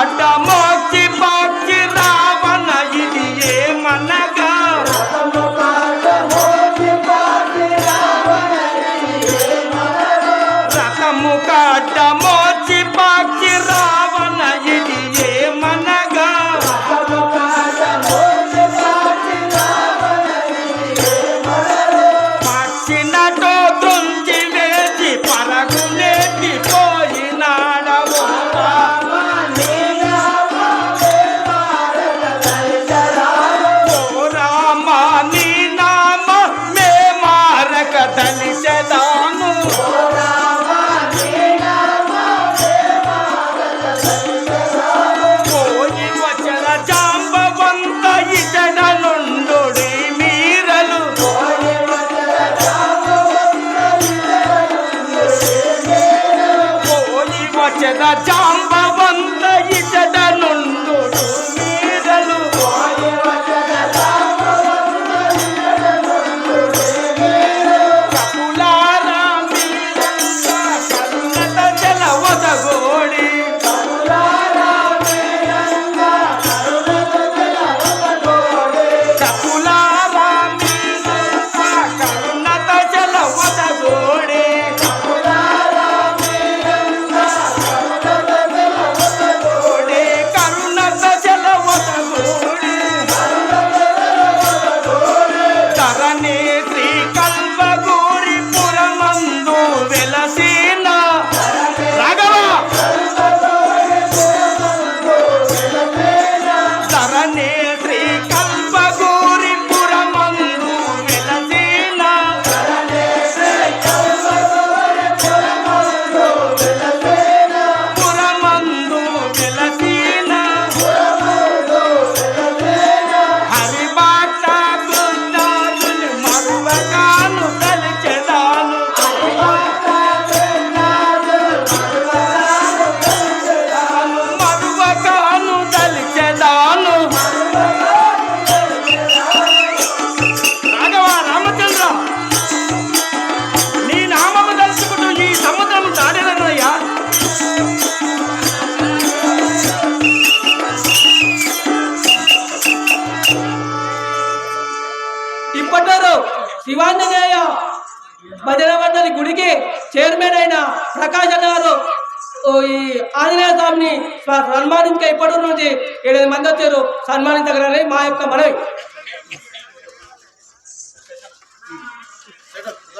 அண்டா மோச்சி பா జన చాంబవంత ఇచడనుండ Baby శివాంజనేయ భజనమండలి గుడికి చైర్మన్ అయిన ప్రకాశ్ గారు ఈ ఆంజనేయ స్వామిని సన్మానించక ఇప్పటి నుంచి ఏడైదు మంది వచ్చారు. సన్మానించగలని మా యొక్క మనవి.